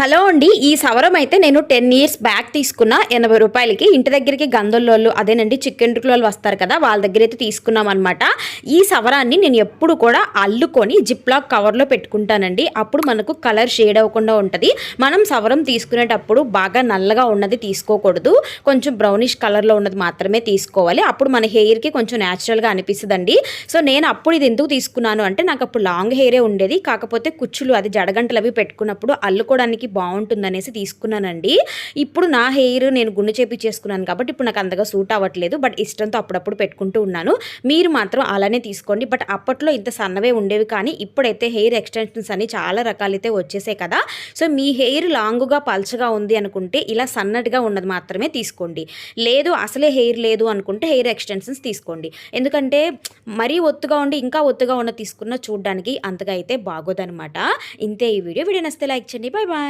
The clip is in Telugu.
హలో అండి ఈ సవరం అయితే నేను టెన్ ఇయర్స్ బ్యాక్ తీసుకున్న ఎనభై రూపాయలకి ఇంటి దగ్గరికి గందొల్లోళ్ళు అదేనండి చికెన్ వాళ్ళు వస్తారు కదా వాళ్ళ దగ్గర అయితే తీసుకున్నాం అనమాట ఈ సవరాన్ని నేను ఎప్పుడు కూడా అల్లుకొని జిప్లాక్ కవర్లో పెట్టుకుంటానండి. అప్పుడు మనకు కలర్ షేడ్ అవ్వకుండా ఉంటుంది. మనం సవరం తీసుకునేటప్పుడు బాగా నల్లగా ఉన్నది తీసుకోకూడదు. కొంచెం బ్రౌనిష్ కలర్లో ఉన్నది మాత్రమే తీసుకోవాలి. అప్పుడు మన హెయిర్కి కొంచెం న్యాచురల్గా అనిపిస్తుందండి. సో నేను అప్పుడు ఇది ఎందుకు తీసుకున్నాను అంటే నాకు అప్పుడు లాంగ్ హెయిరే ఉండేది. కాకపోతే కుచ్చులు అది జడగంటలు అవి పెట్టుకున్నప్పుడు అల్లుకోవడానికి బాగుంటుందనేసి తీసుకున్నానండి. ఇప్పుడు నా హెయిర్ నేను గుండె చేపించేసుకున్నాను కాబట్టి ఇప్పుడు నాకు అంతగా సూట్ అవ్వట్లేదు. బట్ ఇష్టంతో అప్పుడప్పుడు పెట్టుకుంటూ ఉన్నాను. మీరు మాత్రం అలానే తీసుకోండి. బట్ అప్పట్లో ఇంత సన్నవే ఉండేవి కానీ ఇప్పుడైతే హెయిర్ ఎక్స్టెన్షన్స్ అని చాలా రకాలైతే వచ్చేసాయి కదా. సో మీ హెయిర్ లాంగ్గా పల్చగా ఉంది అనుకుంటే ఇలా సన్నటిగా ఉన్నది మాత్రమే తీసుకోండి. లేదు అసలే హెయిర్ లేదు అనుకుంటే హెయిర్ ఎక్స్టెన్షన్స్ తీసుకోండి. ఎందుకంటే మరీ ఒత్తుగా ఉండి ఇంకా ఒత్తుగా ఉన్న తీసుకున్న చూడడానికి అంతగా అయితే బాగోదనమాట ఇంతే ఈ వీడియో. వీడియో నచ్చితే లైక్ చేయండి. Bye bye